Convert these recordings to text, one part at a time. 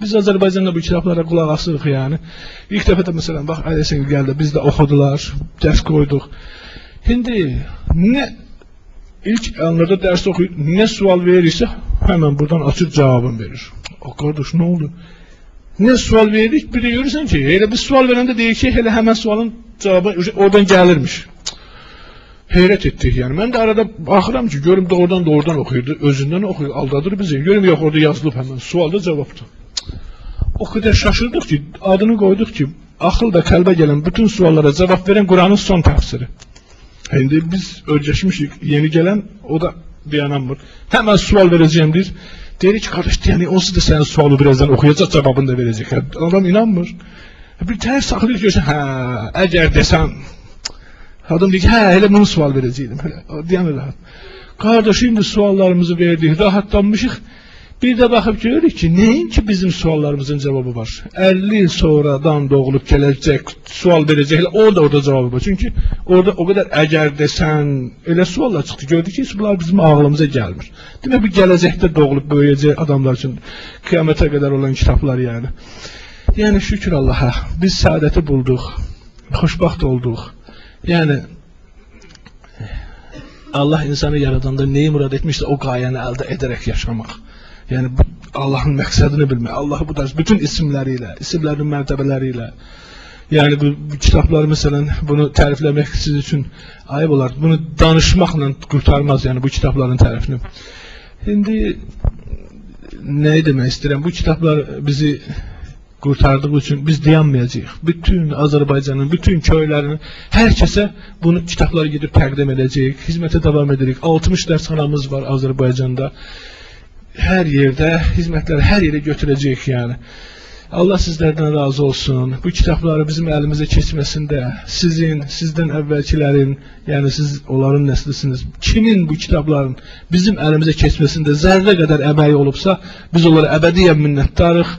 Biz Azərbaycanda bu kitablara qulaq asırıq yəni. İlk dəfə də məsələn bax Əliyəsən gəldi, biz də oxudular, dərs qoyduq. İndi nə ilk anlarda dərs oxuyur, nə sual verirsə həmən buradan açıb cavabını verir. O qardaş nə oldu? Nə sual veririk, bir də görürsən ki, elə bir sual verəndə deyir ki, elə həmən sualın cavabı oradan gəlirmiş. Heyrət etdik yəni. Mən də arada baxıram ki, görüm doğrudan doğrudan oxuyurdu, özündən oxuyur, aldadır bizi. Görüm yox orada yazılıb həmən, sualda cavabdır. O kadar şaşırdık ki adını koyduk ki akılda kalbe gelen bütün suallara cevap veren Kur'an'ın son tefsiri. Şimdi biz özleşmişik. Yeni gelen o da dayanamır. Hemen sual vereceğim. Der ki kardeş yani o da senin sualı birazdan okuyacak cevabını da verecek. Adam inanmır. Bir ters saklıyor ki ha eğer desem adam diyor ki ha hele bunu sual o diyen rahat. Kardeş şimdi suallarımızı verdik rahatlanmışık. Bir de bakıp görürük ki neyin ki bizim suallarımızın cevabı var. 50 yıl sonradan doğulup gelecek sual verecek. O da orada cevabı var. Çünkü orada o kadar eğer desen öyle suallar çıktı. Gördük ki bunlar bizim ağlımıza gelmiş. Demek bu gelecekte doğulup büyüyecek adamlar için kıyamete kadar olan kitaplar yani. Yani şükür Allah'a biz saadeti bulduk. Hoşbaht olduk. Yani Allah insanı yaradanda neyi murad etmişse o gayeni elde ederek yaşamak. Yəni bu Allahın məqsədini bilmək, Allahı bu dərəcə bütün isimləri ilə, isimlərinin mərtəbələri ilə. Yəni bu, bu kitablar məsələn bunu tərifləmək siz üçün ayıb olar. Bunu danışmaqla qurtarmaz yəni bu kitabların tərifini. İndi nə demək istəyirəm? Bu kitablar bizi qurtardığı üçün biz dayanmayacağıq. Bütün Azərbaycanın, bütün köylərinin hər kəsə bunu kitabları gedib təqdim edəcəyik. Xidmətə davam edirik. 60 dərsxanamız var Azərbaycanda hər yerdə hizmətləri hər yerə götürəcəyik yəni. Allah sizlərdən razı olsun. Bu kitabları bizim əlimizə keçməsində sizin, sizdən əvvəlkilərin, yəni siz onların nəslisiniz. Kimin bu kitabların bizim əlimizə keçməsində zərrə qədər əməyi olubsa, biz onlara əbədiyyən minnətdarıq.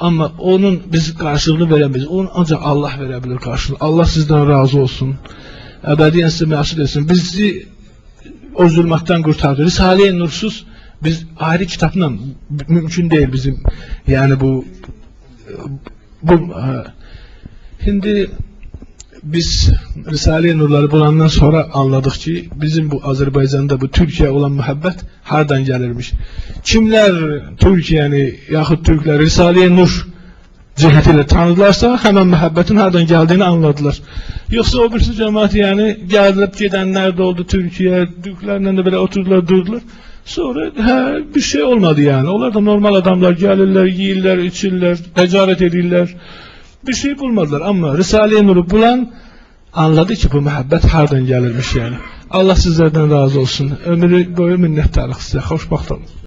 Amma onun biz qarşılığını verə bilməz. Onu ancaq Allah verə bilər qarşılığını. Allah sizdən razı olsun. Əbədiyyən sizə məsul etsin. Bizi o zülmətdən qurtardı. Risale-i Nursuz biz ayrı kitapla mümkün değil bizim yani bu bu ha. şimdi biz Risale-i Nurları bulandan sonra anladık ki bizim bu Azerbaycan'da bu Türkiye olan muhabbet hardan gelirmiş. Kimler Türkiye'ni yaxud Türkler Risale-i Nur cihetiyle tanıdılarsa hemen muhabbetin hardan geldiğini anladılar. Yoksa o birisi cemaat yani gelip gidenler de oldu Türkiye, Türklerle de böyle oturdular durdular. Sonra he, bir şey olmadı yani. Onlar da normal adamlar gelirler, yiyirler, içirler, ticaret edirler. Bir şey bulmadılar ama Risale-i Nur'u bulan anladı ki bu muhabbet hardan gelirmiş yani. Allah sizlerden razı olsun. Ömrü boyu minnettarlık size. Hoşbaxt olun.